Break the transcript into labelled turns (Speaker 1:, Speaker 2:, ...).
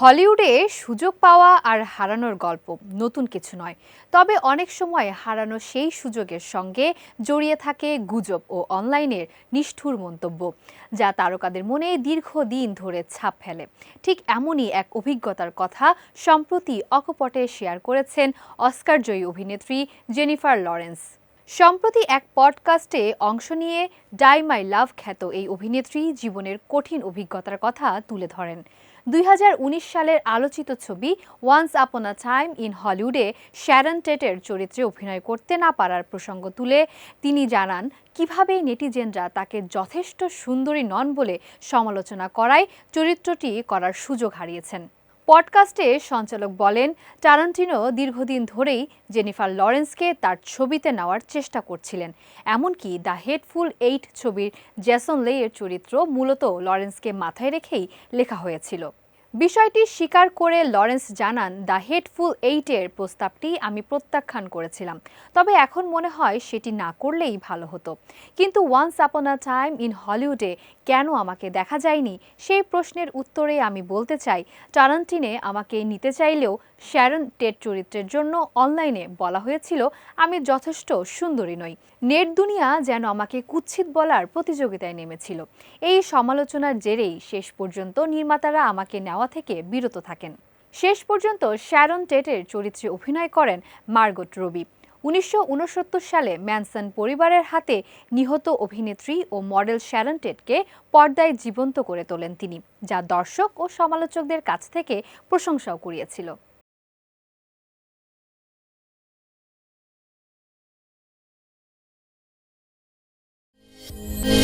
Speaker 1: হলিউডে সুযোগ পাওয়া আর হারানোর গল্প নতুন কিছু নয়। তবে অনেক সময় হারানো সেই সুযোগের সঙ্গে জড়িয়ে থাকে গুজব ও অনলাইনের নিষ্ঠুর মন্তব্য, যা তারকাদের মনে দীর্ঘদিন ধরে ছাপ ফেলে। ঠিক এমনই এক অভিজ্ঞতার কথা সম্প্রতি অকপটে শেয়ার করেছেন অস্কারজয়ী অভিনেত্রী জেনিফার লরেন্স। সম্প্রতি এক পডকাস্টে অংশ নিয়ে ডাই মাই লাভ খ্যাত এই অভিনেত্রী জীবনের কঠিন অভিজ্ঞতার কথা তুলে ধরেন। দুই হাজার উনিশ সালের আলোচিত ছবি once upon a time in হলিউডে শ্যারন টেটের চরিত্রে অভিনয় করতে না পারার প্রসঙ্গ তুলে তিনি জানান, কীভাবে নেটিজেনরা তাকে যথেষ্ট সুন্দরী নন বলে সমালোচনা করায় চরিত্রটি করার সুযোগ হারিয়েছেন। পডকাস্টে সঞ্চালক বলেন, টারান্টিনো দীর্ঘদিন ধরেই জেনিফার লরেন্সকে তার ছবিতে নেওয়ার চেষ্টা করছিলেন। এমনকি দ্য হেডফুল এইট ছবির জ্যাসন লেয়ের চরিত্র মূলত লরেন্সকে মাথায় রেখেই লেখা হয়েছিল। বিষয়টি স্বীকার করে লরেন্স জানান, দ্য হেডফুল এইটের প্রস্তাবটি আমি প্রত্যাখ্যান করেছিলাম। তবে এখন মনে হয় সেটি না করলেই ভালো হতো। কিন্তু once upon a time in হলিউডে কেন আমাকে দেখা যায়নি? সেই প্রশ্নের উত্তরে আমি বলতে চাই, টারান্টিনে আমাকে নিতে চাইলেও শ্যারন টেট চরিত্রের জন্য অনলাইনে বলা হয়েছিল, আমি যথেষ্ট সুন্দরী নই। নেট দুনিয়া যেন আমাকে কুৎসিত বলার প্রতিযোগিতায় নেমেছিল। এই সমালোচনার জেরেই শেষ পর্যন্ত নির্মাতারা আমাকে নেওয়া হওয়া থেকে বিরত থাকেন শেষ পর্যন্ত শ্যারন টেটের চরিত্রে অভিনয় করেন মার্গট রবি উনিশশো উনসত্তর সালে ম্যানসন পরিবারের হাতে নিহত অভিনেত্রী ও মডেল শ্যারন টেটকে পর্দায় জীবন্ত করে তোলেন তিনি, যা দর্শক ও সমালোচকদের কাছ থেকে প্রশংসাও করিয়েছিল Yeah.